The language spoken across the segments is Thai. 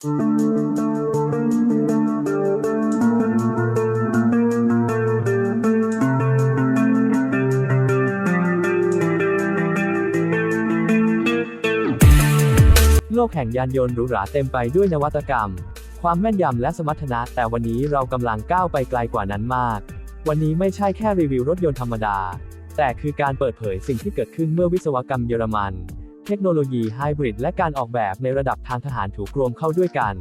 โลกแห่งยานยนต์หรูหราเต็มไปด้วยนวัตกรรม ความแม่นยำและสมรรถนะ แต่วันนี้เรากำลังก้าวไปไกลกว่านั้นมาก วันนี้ไม่ใช่แค่รีวิวรถยนต์ธรรมดา แต่คือการเปิดเผยสิ่งที่เกิดขึ้นเมื่อวิศวกรรมเยอรมัน เทคโนโลยีไฮบริดและการออกแบบในระดับทางทหารถูกรวมเข้าด้วยกัน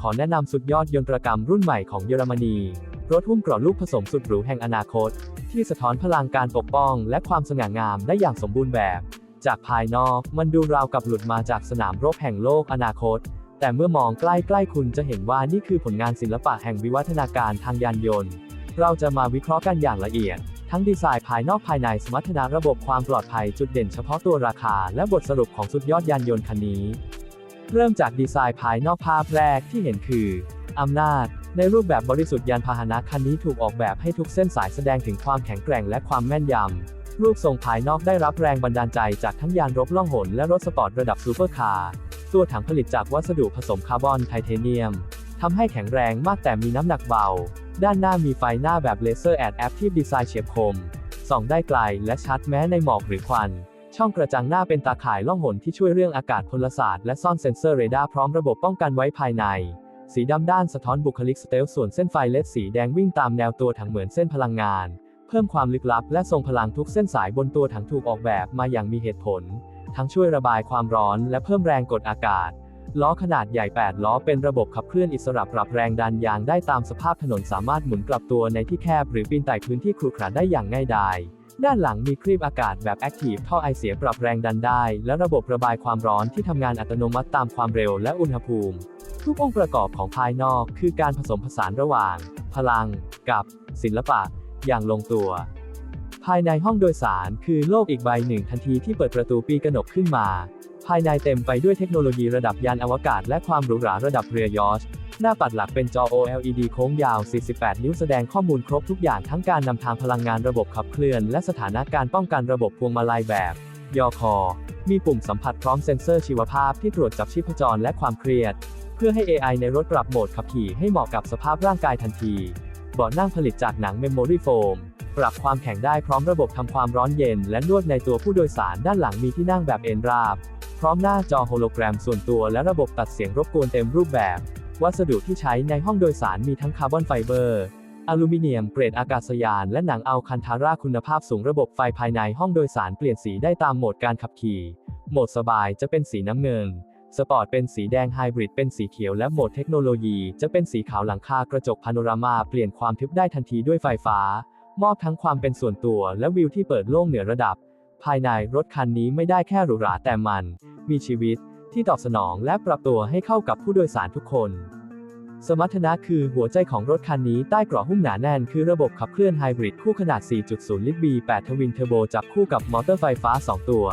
ขอแนะนำสุดยอดยนตรกรรมรุ่นใหม่ของเยอรมนี รถหุ้มเกราะลูกผสมสุดหรูแห่งอนาคต ที่สะท้อนพลังการปกป้อง และความสง่างามได้อย่างสมบูรณ์แบบ จากภายนอกมันดูราวกับหลุดมาจากสนามรบแห่งโลกอนาคต แต่เมื่อมองใกล้ๆคุณจะเห็นว่านี่คือผลงานศิลปะแห่งวิวัฒนาการทางยานยนต์ เราจะมาวิเคราะห์กันอย่างละเอียด ทั้งดีไซน์ภายนอกภายในสมรรถนะระบบความปลอดภัยจุดเด่นเฉพาะตัวราคา และบทสรุปของสุดยอดยานยนต์คันนี้ เริ่มจากดีไซน์ภายนอกภาพแรกที่เห็นคืออำนาจ ในรูปแบบบริสุทธิ์ยานพาหนะคันนี้ถูกออกแบบให้ทุกเส้นสายแสดงถึงความแข็งแกร่งและความแม่นยำ รูปทรงภายนอกได้รับแรงบันดาลใจจากทั้งยานรบล่องหนและรถสปอร์ตระดับซูเปอร์คาร์ ตัวถังผลิตจากวัสดุผสมคาร์บอนไทเทเนียมทำให้แข็งแรงมากแต่มีน้ำหนักเบา ด้านหน้ามีไฟหน้าแบบเลเซอร์แอดแอปที่ดีไซน์เฉียบคม ส่องได้ไกลและชัดแม้ในหมอกหรือควัน ช่องกระจังหน้าเป็นตาข่ายล่องหนที่ช่วยเรื่องอากาศพลศาสตร์และซ่อนเซ็นเซอร์เรดาร์พร้อมระบบป้องกันไว้ภายใน สีดำด้านสะท้อนบุคลิกสเตลส่วนเส้นไฟเลดสีแดงวิ่งตามแนวตัวถังเหมือนเส้นพลังงาน เพิ่มความลึกลับและทรงพลังทุกเส้นสายบนตัวถังถูกออกแบบมาอย่างมีเหตุผล ทั้งช่วยระบายความร้อนและเพิ่มแรงกดอากาศ ล้อขนาดใหญ่ 8 ล้อเป็นระบบขับเคลื่อนอิสระปรับแรงดันยางได้ตามสภาพถนนสามารถหมุนกลับตัวในที่แคบหรือปีนไต่พื้นที่ครุขระได้อย่างง่ายดายด้านหลังมีครีบอากาศแบบแอคทีฟท่อไอเสียปรับแรงดันได้ และระบบระบายความร้อนที่ทำงานอัตโนมัติตามความเร็วและอุณหภูมิ ทุกองค์ประกอบของภายนอกคือการผสมผสานระหว่าง พลัง กับ ศิลปะ อย่างลงตัว ภายในห้องโดยสารคือโลกอีกใบหนึ่งทันทีที่เปิดประตูปีกระหนกขึ้นมา ภายในเต็มไปด้วยเทคโนโลยีระดับยานอวกาศและความหรูหราระดับเรือยอชหน้าปัดหลักเป็นจอ OLED โค้งยาว 48 นิ้วแสดงข้อมูลครบทุกอย่างทั้งการนำทางพลังงานระบบขับเคลื่อน และสถานะการป้องกันระบบพวงมาลัยแบบ ยอคอ มีปุ่มสัมผัสพร้อมเซ็นเซอร์ชีวภาพที่ตรวจจับชีพจรและความเครียด เพื่อให้ AI ในรถปรับโหมดขับขี่ให้เหมาะกับสภาพร่างกายทันที เบาะนั่งผลิตจากหนังเมมโมรี่โฟม ปรับความแข็งได้พร้อมระบบทำความร้อนเย็น และนวดในตัวผู้โดยสารด้านหลังมีที่นั่งแบบเอนราบ พร้อมหน้าจอโฮโลแกรมส่วนตัวและระบบตัดเสียงรบกวนเต็มรูปแบบ วัสดุที่ใช้ในห้องโดยสารมีทั้งคาร์บอนไฟเบอร์ อลูมิเนียม เกรดอากาศยาน และหนังอัลคันทาราคุณภาพสูงระบบไฟภายในห้องโดยสารเปลี่ยนสีได้ตามโหมดการขับขี่ โหมดสบายจะเป็นสีน้ำเงิน สปอร์ตเป็นสีแดงไฮบริดเป็นสีเขียวและโหมดเทคโนโลยี จะเป็นสีขาวหลังคากระจกพาโนรามาเปลี่ยนความทึบได้ทันทีด้วยไฟฟ้ามอบทั้งความเป็นส่วนตัวและวิวที่เปิดโล่งเหนือระดับ ภายในรถคันนี้ไม่ได้แค่หรูหราแต่มัน มีชีวิตที่ตอบสนองและปรับตัวให้เข้ากับผู้โดยสารทุกคน สมรรถนะคือหัวใจของรถคันนี้ใต้กรอบหุ้มหนาแน่นคือระบบขับเคลื่อนไฮบริดคู่ขนาด 4.0 ลิตร B8 ทวินเทอร์โบจับคู่กับมอเตอร์ไฟฟ้า 2 ตัว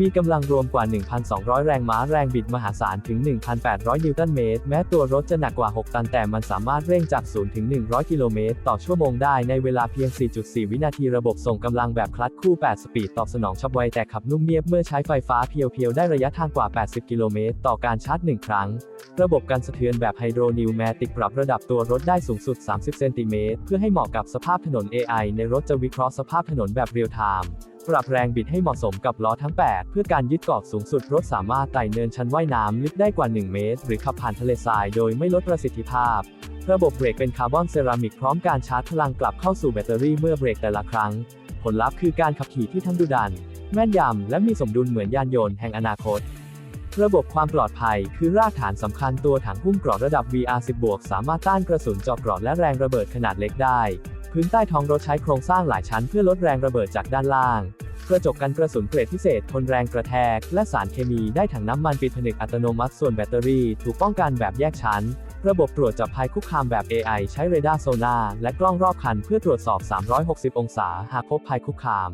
มีกำลังรวมกว่า 1,200 แรงม้าแรงบิดมหาศาลถึง 1,800 นิวตันเมตร แม้ตัวรถจะหนักกว่า 6 ตันแต่มันสามารถเร่งจาก 0 ถึง 100 กิโลเมตร ต่อชั่วโมงได้ในเวลาเพียง 4.4 วินาทีระบบส่งกำลังแบบคลัตช์คู่ 8 สปีด ตอบสนองฉับไวแต่ขับนุ่มเนียบเมื่อใช้ไฟฟ้าเพียวๆ ได้ระยะทางกว่า 80 กิโลเมตร ต่อการชาร์จ 1 ครั้ง ระบบกันสะเทือนแบบไฮโดรนิวแมติกปรับระดับตัวรถได้สูงสุด 30 เซนติเมตรเพื่อให้เหมาะกับสภาพถนน AI ในรถจะวิเคราะห์สภาพถนนแบบเรียลไทม์ ปรับแรงบิดให้เหมาะสมกับล้อทั้ง 8 เพื่อการยึดเกาะสูงสุดรถสามารถไต่เนินชั้นว่ายน้ำลึกได้กว่า 1 เมตร หรือขับผ่านทะเลทรายโดยไม่ลดประสิทธิภาพ ระบบเบรกเป็นคาร์บอนเซรามิกพร้อมการชาร์จพลังกลับเข้าสู่แบตเตอรี่เมื่อเบรกแต่ละครั้ง ผลลัพธ์คือการขับขี่ที่ทั้งดุดัน แม่นยำ และมีสมดุลเหมือนยานยนต์แห่งอนาคตระบบความปลอดภัยคือรากฐานสำคัญตัวถังหุ้มเกราะระดับ VR10 บวกสามารถต้านกระสุนเจาะเกราะและแรงระเบิดขนาดเล็กได้ พื้นใต้ท้องรถใช้โครงสร้างหลายชั้นเพื่อลดแรงระเบิดจากด้านล่าง กระจกกันกระสุนเกรดพิเศษทนแรงกระแทก และสารเคมีได้ถังน้ำมันปิดผนึกอัตโนมัติส่วนแบตเตอรี่ถูกป้องกันแบบแยกชั้น ระบบตรวจจับภัยคุกคามแบบ AI ใช้เรดาร์โซนาร์และกล้องรอบคันเพื่อตรวจสอบ 360 องศา หากพบภัยคุกคาม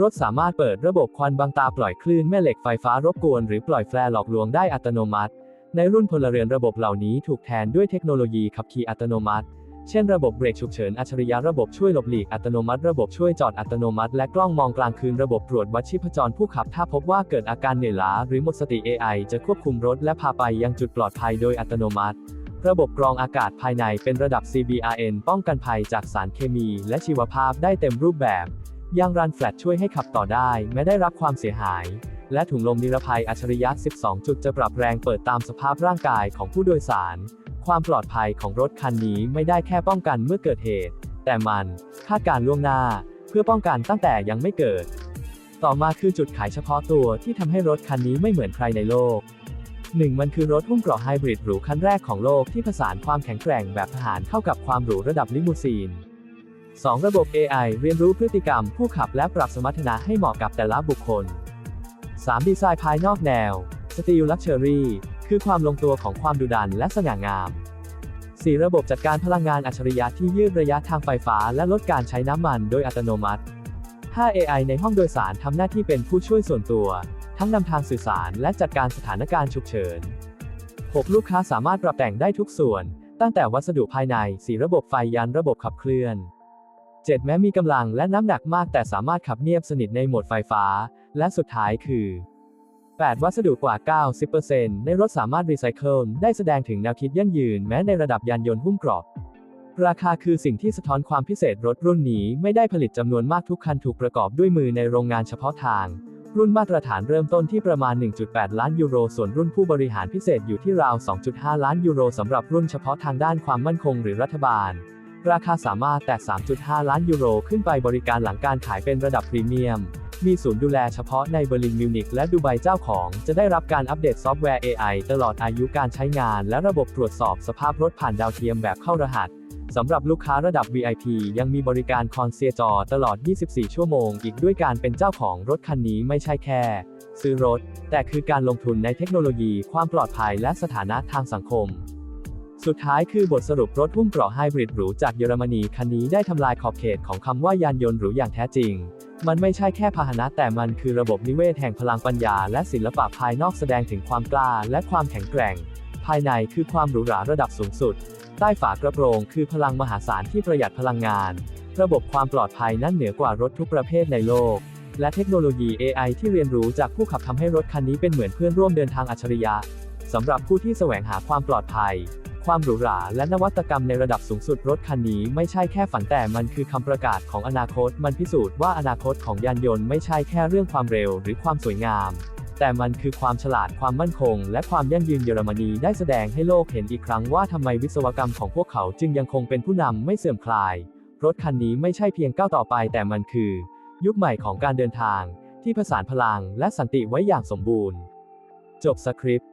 รถสามารถเปิดระบบควันบังตาปล่อยคลื่นแม่เหล็กไฟฟ้ารบกวน หรือปล่อยแฟลร์หลอกลวงได้อัตโนมัติ ในรุ่นพลเรือนระบบเหล่านี้ถูกแทนด้วยเทคโนโลยีขับขี่อัตโนมัติ เช่นระบบเบรกฉุกเฉินอัจฉริยะระบบช่วยหลบหลีกอัตโนมัติ ระบบช่วยจอดอัตโนมัติ และกล้องมองกลางคืนระบบตรวจวัดชีพจรผู้ขับ ถ้าพบว่าเกิดอาการเหนื่อยล้าหรือหมดสติ AI จะควบคุมรถและพาไปยังจุดปลอดภัยโดยอัตโนมัติ ระบบกรองอากาศภายในเป็นระดับ CBRN ป้องกันภัยจากสารเคมี และชีวภาพได้เต็มรูปแบบยางรันแฟลตช่วยให้ขับต่อได้แม้ได้รับความเสียหายและถุงลมนิรภัยอัจฉริยะ 12 จุดจะปรับแรงเปิดตามสภาพร่างกายของผู้โดยสาร ความปลอดภัยของรถคันนี้ไม่ได้แค่ป้องกันเมื่อเกิดเหตุ แต่มันคาดการล่วงหน้า เพื่อป้องกันตั้งแต่ยังไม่เกิด ต่อมาคือจุดขายเฉพาะตัวที่ทำให้รถคันนี้ไม่เหมือนใครในโลก 1. มันคือรถหุ้มเกราะไฮบริดหรูคันแรกของโลกที่ผสานความแข็งแกร่งแบบทหารเข้ากับความหรูระดับลิมูซีน 2. ระบบ AI เรียนรู้พฤติกรรมผู้ขับและปรับสมรรถนะให้เหมาะกับแต่ละบุคคล 3. ดีไซน์ภายนอกแนวสตีลลักชัวรี่ คือความลงตัวของความดุดันและสง่างาม 4. ระบบจัดการพลังงานอัจฉริยะที่ยืดระยะทางไฟฟ้าและลดการใช้น้ำมันโดยอัตโนมัติ 5. AI ในห้องโดยสารทำหน้าที่เป็นผู้ช่วยส่วนตัว ทั้งนำทางสื่อสารและจัดการสถานการณ์ฉุกเฉิน 6. ลูกค้าสามารถปรับแต่งได้ทุกส่วน ตั้งแต่วัสดุภายใน4ระบบไฟยันระบบขับเคลื่อน 7. แม้มีกำลังและน้ำหนักมากแต่สามารถขับเงียบสนิทในโหมดไฟฟ้า และสุดท้ายคือ 8. วัสดุกว่า 90%ในรถสามารถรีไซเคิลได้แสดงถึงแนวคิดยั่งยืนแม้ในระดับยานยนต์หุ้มกรอบ ราคาคือสิ่งที่สะท้อนความพิเศษรถรุ่นนี้ไม่ได้ผลิตจำนวนมากทุกคันถูกประกอบด้วยมือในโรงงานเฉพาะทาง รุ่นมาตรฐานเริ่มต้นที่ประมาณ 1.8 ล้านยูโร ส่วนรุ่นผู้บริหารพิเศษอยู่ที่ราว 2.5 ล้านยูโรสำหรับรุ่นเฉพาะทางด้านความมั่นคงหรือรัฐบาล ราคาสามารถแตะ 3.5 ล้านยูโรขึ้นไปบริการหลังการขายเป็นระดับพรีเมียม มีศูนย์ดูแลเฉพาะในเบอร์ลินมิวนิกและดูไบเจ้าของ จะได้รับการอัปเดตซอฟต์แวร์ AI ตลอดอายุการใช้งาน และระบบตรวจสอบสภาพรถผ่านดาวเทียมแบบเข้ารหัสสำหรับลูกค้าระดับ VIP ยังมีบริการคอนเซียจอตลอด 24 ชั่วโมง อีกด้วยการเป็นเจ้าของรถคันนี้ไม่ใช่แค่ ซื้อรถ แต่คือการลงทุนในเทคโนโลยี ความปลอดภัยและสถานะทางสังคม สุดท้ายคือบทสรุปรถหุ้มเกราะไฮบริดหรูจากเยอรมนีคันนี้ได้ทำลายขอบเขตของคำว่ายานยนต์หรูอย่างแท้จริง มันไม่ใช่แค่พาหนะแต่มันคือระบบนิเวศแห่งพลังปัญญา และศิลปะภายนอกแสดงถึงความกล้าและความแข็งแกร่ง ภายในคือความหรูหราระดับสูงสุด ใต้ฝากระโปรงคือพลังมหาศาลที่ประหยัดพลังงาน ระบบความปลอดภัยนั้นเหนือกว่ารถทุกประเภทในโลก และเทคโนโลยี AI ที่เรียนรู้จากผู้ขับทำให้รถคันนี้เป็นเหมือนเพื่อนร่วมเดินทางอัจฉริยะสำหรับผู้ที่แสวงหาความปลอดภัย ความหรูหราและนวัตกรรมในระดับสูงสุดรถคันนี้ไม่ใช่แค่ฝันแต่มันคือคำประกาศของอนาคต มันพิสูจน์ว่าอนาคตของยานยนต์ไม่ใช่แค่เรื่องความเร็วหรือความสวยงาม แต่มันคือความฉลาดความมั่นคง และความยั่งยืนเยอรมนีได้แสดงให้โลกเห็นอีกครั้งว่าทำไมวิศวกรรมของพวกเขาจึงยังคงเป็นผู้นำไม่เสื่อมคลาย รถคันนี้ไม่ใช่เพียงก้าวต่อไป แต่มันคือ ยุคใหม่ของการเดินทาง ที่ผสานพลังและสันติไว้อย่างสมบูรณ์ จบสคริปต์